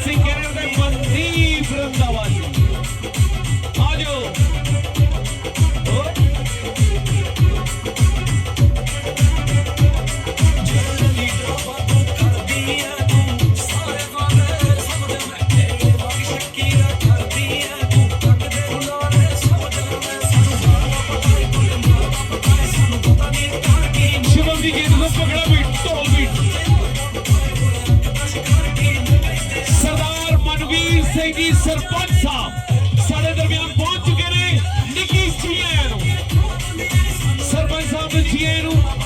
ਗਗਨਵੀਰ Singh Canada ਤੇ ਮਨਦੀਪ ਰੰਦਾਵਾ ਜੀ ਆਜੋ ਸ਼ਿਵਮ ਗੀਤ ਨੂੰ ਪਕੜਾ ਵੀ ਢੋਲ ਸਿੰਘ ਜੀ ਸਰਪੰਚ ਸਾਹਿਬ। ਸਾਡੇ ਦਰਮਿਆਨ ਪਹੁੰਚ ਚੁੱਕੇ ਨੇ ਨਿੱਕੀ ਜੀ ਆਇਆਂ ਨੂੰ। ਸਰਪੰਚ ਸਾਹਿਬ ਨੂੰ ਜੀ ਨੂੰ